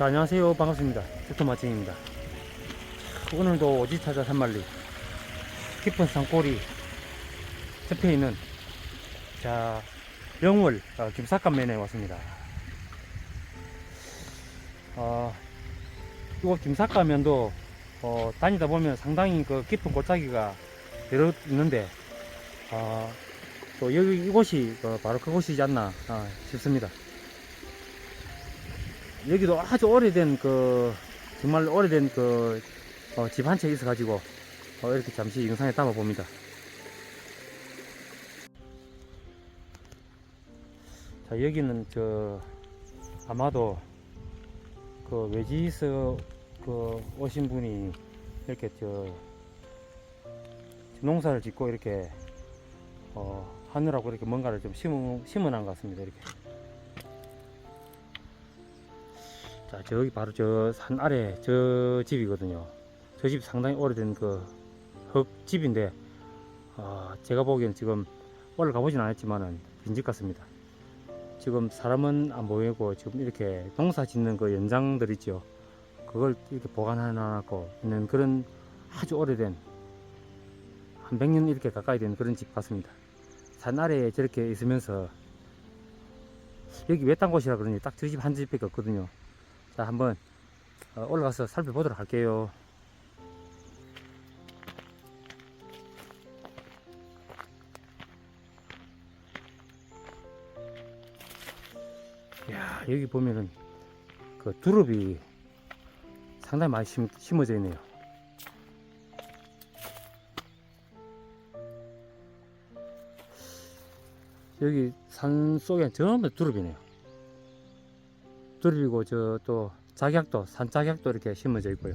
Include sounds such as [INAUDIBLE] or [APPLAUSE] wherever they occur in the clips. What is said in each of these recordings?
자, 안녕하세요. 반갑습니다. 섹터 마칭입니다. 오늘도 오지 찾아 산말리 깊은 산골이 접해 있는 자 영월 어, 김삿간면에 왔습니다. 어, 이곳 김삿간면도 어, 다니다 보면 상당히 그 깊은 골짜기가 여러 있는데 어, 또 여기 이곳이 그 바로 그곳이지 않나 어, 싶습니다. 여기도 아주 오래된 그 정말 오래된 그 집 한 채 있어 가지고 어, 이렇게 잠시 영상에 담아 봅니다. 자 여기는 저 아마도 그 외지에서 그 오신 분이 이렇게 저 농사를 짓고 이렇게 어 하느라고 이렇게 뭔가를 좀 심어 심어놓은 것 같습니다. 이렇게. 자, 저기 바로 저 산 아래 저 집이거든요. 저 집 상당히 오래된 그 흙집인데, 아, 제가 보기엔 지금 올라가 보진 않았지만은 빈집 같습니다. 지금 사람은 안 보이고 지금 이렇게 농사 짓는 그 연장들 있죠. 그걸 이렇게 보관해 놔놓고 있는 그런 아주 오래된 한 100년 이렇게 가까이 된 그런 집 같습니다. 산 아래에 저렇게 있으면서 여기 외딴 곳이라 그러니 딱 저 집 한 집밖에 없거든요. 자, 한번 어, 올라가서 살펴보도록 할게요. 야, 여기 보면은 그 두릅이 상당히 많이 심, 심어져 있네요. 여기 산 속에 전부 두릅이네요. 두릅이고 저 또 작약도 산작약도 이렇게 심어져 있고요.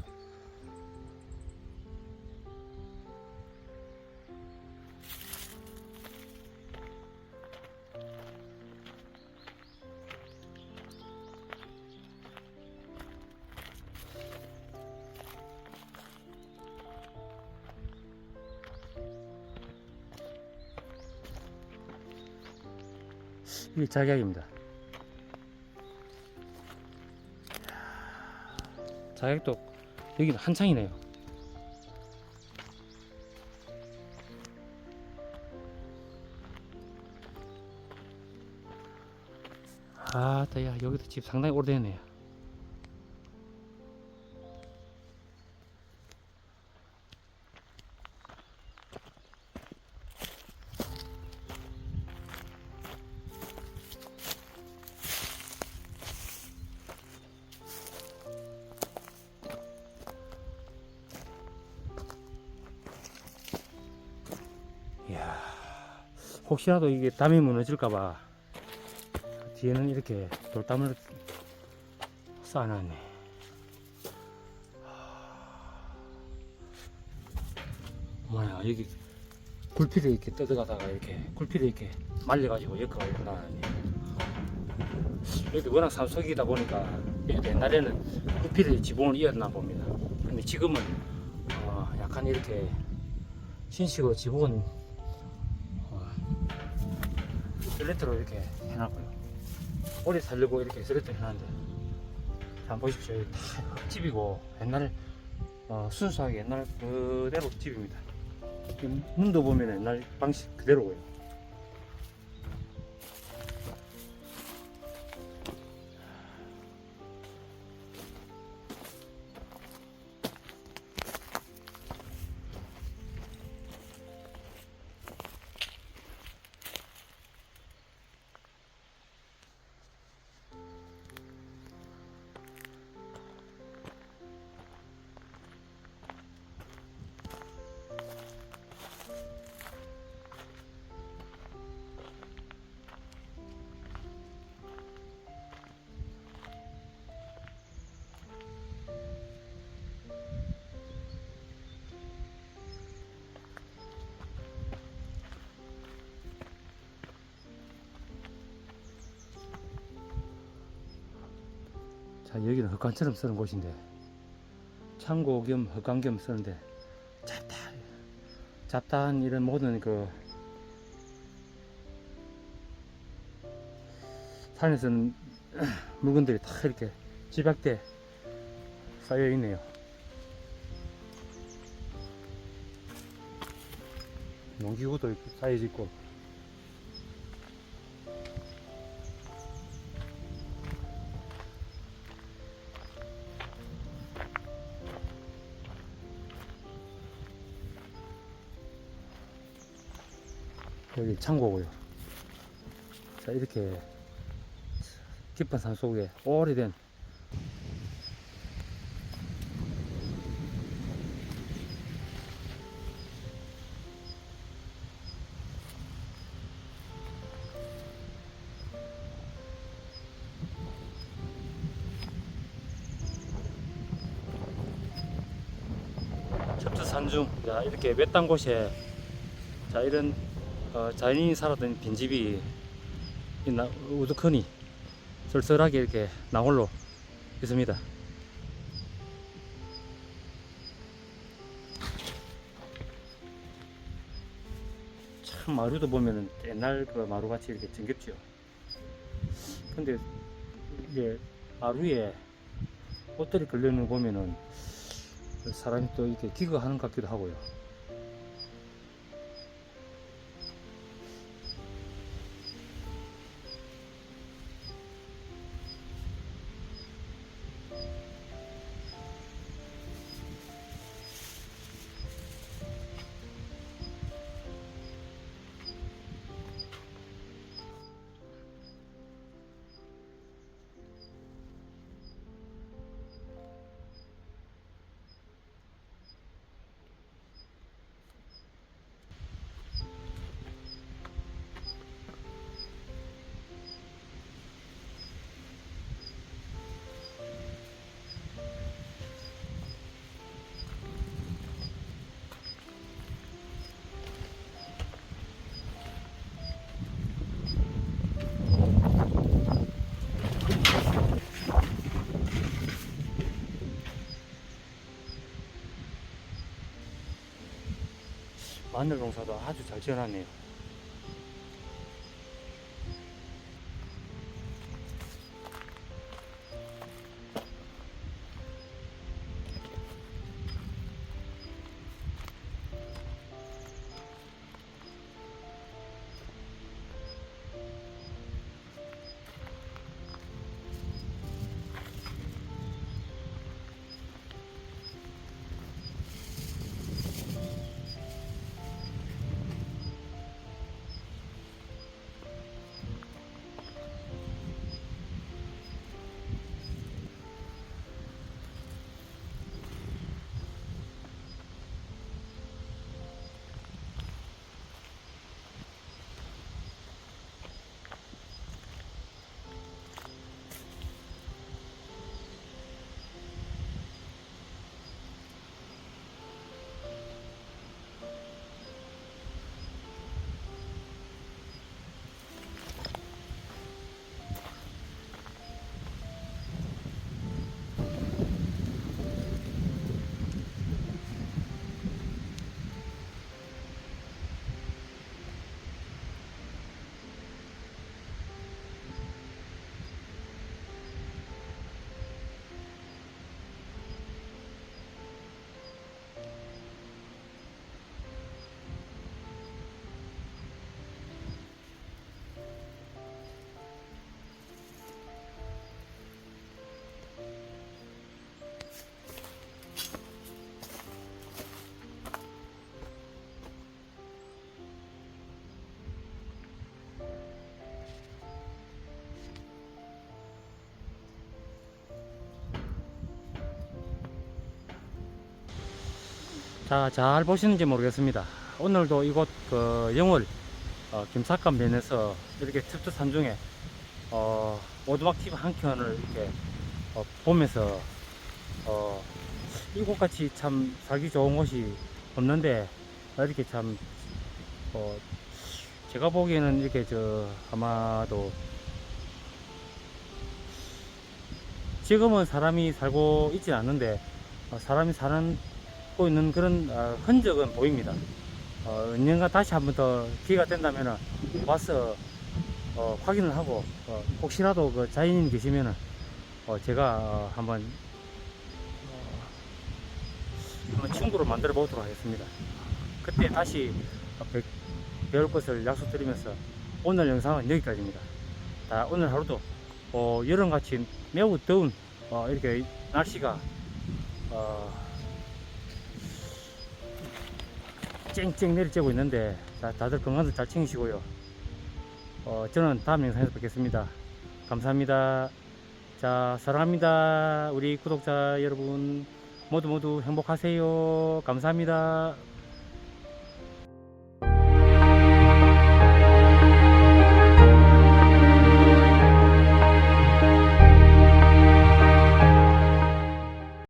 이게 작약입니다. 자격도 여기는 한창이네요. 아, 따야 여기도 집 상당히 오래됐네요. 혹시라도 이게 담이 무너질까봐 뒤에는 이렇게 돌담을 쌓아놨네. 뭐야, 여기 굴피를 이렇게 뜯어가다가 이렇게 굴피를 이렇게 말려가지고 엮어가 이렇게. 여기 워낙 산속이다 보니까 옛날에는 굴피를 지붕을 이었나 봅니다. 근데 지금은 어, 약간 이렇게 신식으로 지붕은 슬레트로 이렇게 해놨고요. 오래 살려고 이렇게 슬레트 해놨는데 한번 보십시오. 여기 다 흙집이고 옛날 어, 순수하게 옛날 그대로 집입니다. 이 문도 보면 옛날 방식 그대로고요. 자 여기는 헛간처럼 쓰는 곳인데 창고 겸 헛간 겸 쓰는데 잡다 잡다한 이런 모든 그 산에서는 [CLEARS THROAT] 물건들이 다 이렇게 집약돼 쌓여 있네요. 농기구도 이렇게 쌓여져 있고 여기 창고고요. 자 이렇게 깊은 산 속에 오래된 첩트산중 자 이렇게 외딴 곳에 자 이런 어, 자연인이 살았던 빈집이 우두커니 쓸쓸하게 이렇게 나홀로 있습니다. 참 마루도 보면은 옛날 그 마루 같이 이렇게 정겹죠. 근데 이게 마루에 옷들이 걸려있는 거 보면은 사람이 또 이렇게 기거하는 것 같기도 하고요. 마늘 농사도 아주 잘 지어놨네요. 자, 잘 보시는지 모르겠습니다. 오늘도 이곳 그 영월 어, 김삿간 면에서 이렇게 특수 산중에 어, 오두막집 한 켠을 이렇게 어, 보면서 어, 이곳 같이 참 살기 좋은 곳이 없는데 이렇게 참 어, 제가 보기에는 이렇게 저 아마도 지금은 사람이 살고 있진 않는데 어, 사람이 사는 고 있는 그런 어, 흔적은 보입니다. 어, 언젠가 다시 한 번 더 기회가 된다면 와서 어, 확인을 하고 어, 혹시라도 그 자연인 계시면은 어, 제가 어, 한번 어, 한번 친구를 만들어 보도록 하겠습니다. 그때 다시 어, 뵙- 배울 것을 약속드리면서 오늘 영상은 여기까지입니다. 자, 오늘 하루도 어, 여름같이 매우 더운 어, 이렇게 날씨가 어, 쨍쨍 내리쬐고 있는데 자, 다들 건강들 잘 챙기시고요. 어, 저는 다음 영상에서 뵙겠습니다. 감사합니다. 자, 사랑합니다. 우리 구독자 여러분 모두 모두 행복하세요. 감사합니다.